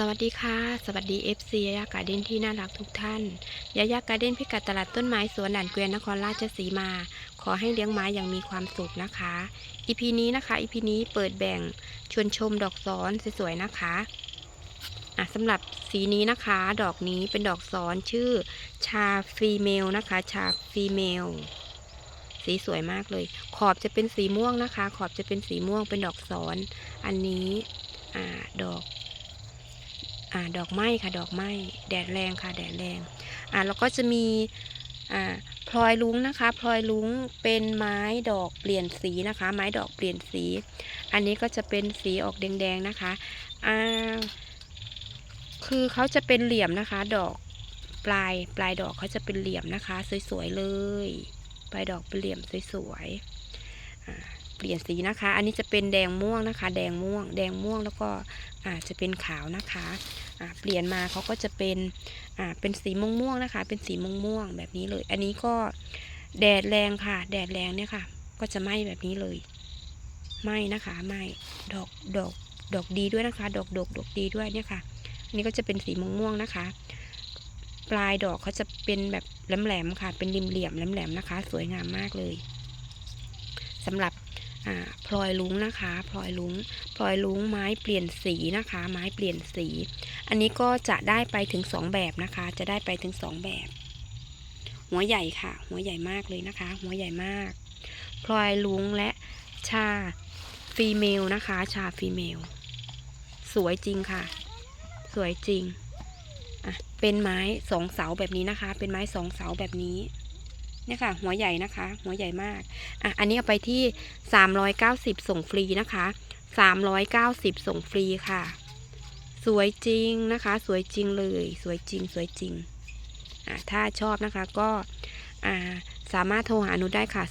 สวัสดีค่ะ สวัสดี FC ยายาการ์เด้นที่น่ารักทุกท่านยายาการ์เด้นพิกัดตลาดต้นไม้สวนด่านเกวียนนครราชสีมา ขอให้เลี้ยงไม้อย่างมีความสุขนะคะ EP นี้นะคะ EP นี้เปิดแบ่งชวนชมดอกซ้อนสวยๆนะคะอะสำหรับสีนี้นะคะ ดอกนี้เป็นดอกซ้อนชื่อชาฟีเมลนะคะ ชาฟีเมลสีสวยมากเลย ขอบจะเป็นสีม่วงนะคะ ขอบจะเป็นสีม่วงเป็นดอกซ้อน อันนี้อ่าดอก อ่าดอกไม้ค่ะดอกไม้แดดแรงค่ะแดดแรงอ่าแล้วก็จะมีอ่าพลอยลุงนะคะพลอยลุงเป็นไม้ดอกเปลี่ยนสีนะคะ ไม้ดอกเปลี่ยนสี อันนี้ก็จะเป็นสีออกแดงๆนะคะอ่าคือเขาจะเป็นเหลี่ยมนะคะ ดอกปลายปลายดอกเขาจะเป็นเหลี่ยมนะคะ สวยๆเลย ปลายดอกเป็นเหลี่ยมสวยๆอ่า เปลี่ยนสีนะคะ อันนี้จะเป็นแดงม่วงนะคะ แดงม่วง แดงม่วงแล้วก็อาจะเป็นขาวนะคะเปลี่ยนมาเขาก็จะเป็นเป็นสีม่วงม่วงนะคะ เป็นสีม่วงม่วงแบบนี้เลย อันนี้ก็แดดแรงค่ะ แดดแรงเนี่ยค่ะ ก็จะไหม้แบบนี้เลยไหม้นะคะไหม้ดอกดอกดอกดีด้วยนะคะ ดอกดอกดอกดีด้วยเนี่ยค่ะอันนี้ก็จะเป็นสีม่วงม่วงนะคะ ปลายดอกเขาจะเป็นแบบแหลมๆค่ะ เป็นริมเหลี่ยมแหลมๆนะคะ สวยงามมากเลยสำหรับ พลอยลุงนะคะพลอยลุงพลอยลุงไม้เปลี่ยนสีนะคะ ไม้เปลี่ยนสี อันนี้ก็จะได้ไปถึงสองแบบนะคะ จะได้ไปถึงสองแบบ หัวใหญ่ค่ะ หัวใหญ่มากเลยนะคะ หัวใหญ่มากพลอยลุงและชาฟีเมลนะคะ ชาฟีเมล สวยจริงค่ะ สวยจริงอะเป็นไม้สองเสาแบบนี้นะคะ เป็นไม้สองเสาแบบนี้ เนี่ยค่ะ หัวใหญ่นะคะ หัวใหญ่มากอะอันนี้เอาไปที่ 390 ส่งฟรีนะคะ 390 ส่งฟรีค่ะ สวยจริงนะคะ สวยจริงเลย สวยจริง สวยจริงอะถ้าชอบนะคะก็อ่าสามารถโทรหานุได้ค่ะ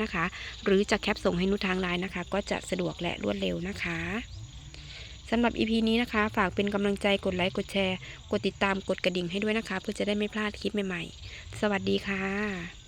0644787995 นะคะ หรือจะแคปส่งให้นุทางไลน์นะคะ ก็จะสะดวกและรวดเร็วนะคะ สำหรับ EP นี้นะคะ ฝากเป็นกำลังใจกดไลค์กดแชร์ กดติดตามกดกระดิ่งให้ด้วยนะคะ เพื่อจะได้ไม่พลาดคลิปใหม่ๆ สวัสดีค่ะ